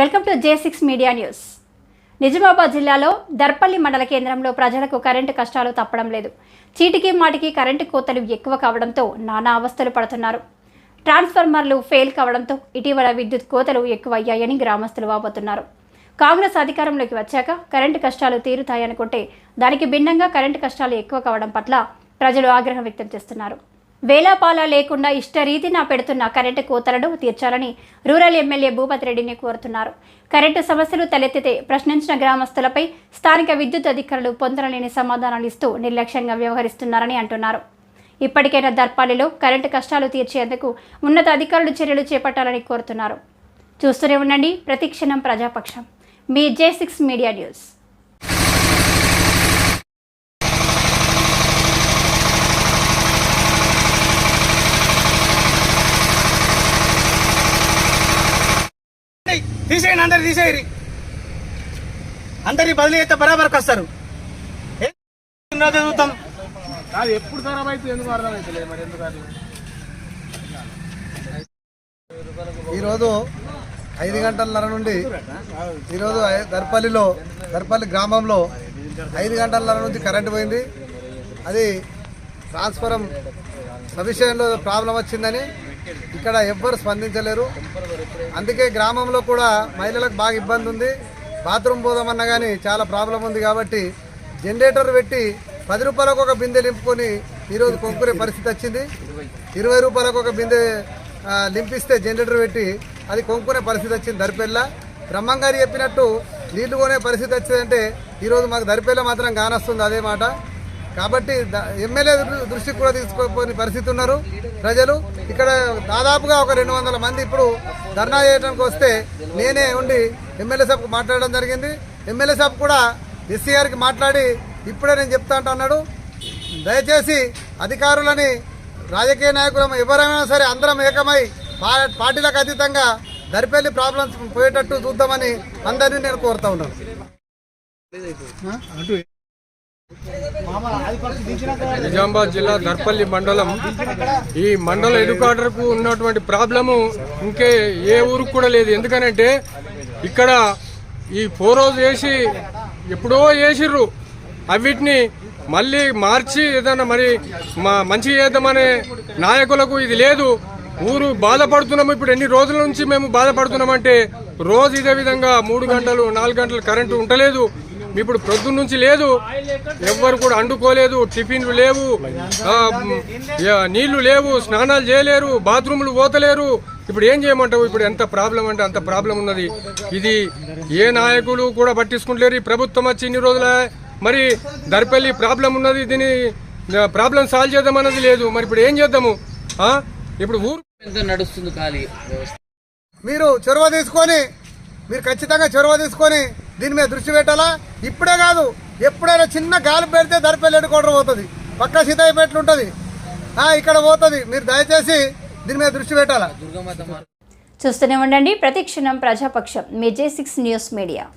Welcome to J six media news. Nizamabad జిల్లాలో దర్పల్లి మండల కేంద్రంలో ప్రజలకు కరెంటు కష్టాలు తప్పడం లేదు. చీటికి మాటికి కరెంటు కోతలు ఎక్కువ కావడంతో నానా అవస్థలు పడుతున్నారు. ట్రాన్స్ఫార్మర్లు ఫెయిల్ కావడంతో ఇటీవల విద్యుత్ కోతలు ఎక్కువయ్యాయని గ్రామస్తులు వాపోతున్నారు. కాంగ్రెస్ అధికారంలోకి వచ్చాక కరెంటు కష్టాలు తీరుతాయనుకుంటే దానికి భిన్నంగా కరెంటు కష్టాలు ఎక్కువ కావడం పట్ల ప్రజలు ఆగ్రహం వ్యక్తం చేస్తున్నారు. వేలాపాల లేకుండా ఇష్టరీతిన పెడుతున్న కరెంటు కోతలను తీర్చాలని రూరల్ ఎమ్మెల్యే భూపతి రెడ్డిని కోరుతున్నారు. కరెంటు సమస్యలు తలెత్తితే ప్రశ్నించిన గ్రామస్తులపై స్థానిక విద్యుత్ అధికారులు పొందనలేని సమాధానాలు ఇస్తూ నిర్లక్ష్యంగా వ్యవహరిస్తున్నారని అంటున్నారు. ఇప్పటికైనా దర్పాలిలో కరెంటు కష్టాలు తీర్చేందుకు ఉన్నత అధికారులు చర్యలు చేపట్టాలని కోరుతున్నారు. చూస్తూనే ఉండండి ప్రతిక్షణం ప్రజాపక్షం. మీ జే సిక్స్ మీడియా న్యూస్. తీసేయండి అందరు తీసేయరి అందరి బదిలీ అయితే బరాబర్కి వస్తారు. చదువుతాం అది ఎప్పుడు ఖరాబ్ ఎందుకు మరి ఎందుకు ఈరోజు ఐదు గంటలన్నర నుండి ఈరోజు దర్పల్లిలో దర్పల్లి గ్రామంలో ఐదు గంటలన్నర నుంచి కరెంటు పోయింది. అది ట్రాన్స్ఫరం సవిషయంలో ప్రాబ్లం వచ్చిందని ఇక్కడ ఎవ్వరు స్పందించలేరు. అందుకే గ్రామంలో కూడా మహిళలకు బాగా ఇబ్బంది ఉంది. బాత్రూమ్ పోదామన్నా కానీ చాలా ప్రాబ్లం ఉంది కాబట్టి జనరేటర్ పెట్టి పది రూపాయలకు ఒక బిందె నింపుకొని ఈరోజు కొనుక్కునే పరిస్థితి వచ్చింది. ఇరవై రూపాయలకు ఒక బిందె నింపిస్తే జనరేటర్ పెట్టి అది కొనుక్కునే పరిస్థితి వచ్చింది దరిపెల్ల. బ్రహ్మంగారు చెప్పినట్టు నీళ్ళు కొనే పరిస్థితి వచ్చిందంటే ఈరోజు మాకు దరిపెల్ల మాత్రం కానొస్తుంది అదే మాట. కాబట్టి ఎమ్మెల్యే దృష్టికి కూడా తీసుకోని పరిస్థితి ఉన్నారు ప్రజలు. ఇక్కడ దాదాపుగా ఒక రెండు వందల మంది ఇప్పుడు ధర్నా చేయడానికి వస్తే నేనే ఉండి ఎమ్మెల్యే సభకు మాట్లాడడం జరిగింది. ఎమ్మెల్యే సభ కూడా ఎస్సీ గారికి మాట్లాడి ఇప్పుడే నేను చెప్తా అంటూ అన్నాడు. దయచేసి అధికారులని రాజకీయ నాయకులం ఎవరైనా సరే అందరం ఏకమై పార్టీలకు అతీతంగా దరిపెళ్ళి ప్రాబ్లమ్స్ పోయేటట్టు చూద్దామని అందరినీ నేను కోరుతా ఉన్నాను. నిజామాబాద్ జిల్లా దర్పల్లి మండలం. ఈ మండల ఎడుకాటర్కు ఉన్నటువంటి ప్రాబ్లము ఇంకే ఏ ఊరికి కూడా లేదు. ఎందుకనంటే ఇక్కడ ఈ ఫోర్ రోజు వేసి ఎప్పుడో వేసిర్రు అవిటిని మళ్ళీ మార్చి ఏదైనా మరి మా మంచి చేద్దామనే నాయకులకు ఇది లేదు. ఊరు బాధపడుతున్నాము. ఇప్పుడు ఎన్ని రోజుల నుంచి మేము బాధపడుతున్నామంటే రోజు ఇదే విధంగా మూడు గంటలు నాలుగు గంటలు కరెంటు ఉండలేదు. ఇప్పుడు ప్రొద్దు నుంచి లేదు. ఎవ్వరు కూడా అండుకోలేదు టిఫిన్లు లేవు నీళ్ళు లేవు స్నానాలు చేయలేరు బాత్రూములు పోతలేరు. ఇప్పుడు ఏం చేయమంటావు? ఇప్పుడు ఎంత ప్రాబ్లం అంటే అంత ప్రాబ్లం ఉన్నది. ఇది ఏ నాయకులు కూడా పట్టించుకుంటలేరు. ఈ ప్రభుత్వం వచ్చి ఇన్ని రోజుల మరి దరిపల్లి ప్రాబ్లం ఉన్నది. దీని ప్రాబ్లం సాల్వ్ చేద్దామన్నది లేదు. మరి ఇప్పుడు ఏం చేద్దాము? ఆ? ఇప్పుడు ఊరు ఎంత నడుస్తుంది ఖాళీ మీరు చొరవ తీసుకొని మీరు ఖచ్చితంగా చొరవ తీసుకొని దీని మీద దృష్టి పెట్టాలా? ఇప్పుడే కాదు. ఎప్పుడైనా చిన్న గాలి పెడితే దరిపెళ్ళి ఎడుకోవడం పోతుంది. పక్క సీతాయిపేటలు ఉంటుంది. ఇక్కడ పోతుంది. మీరు దయచేసి దీని మీద దృష్టి పెట్టాలా? దుర్గమాత చూస్తూనే ఉండండి. ప్రతిక్షణం ప్రజాపక్షం. మీ జే సిక్స్ న్యూస్ మీడియా.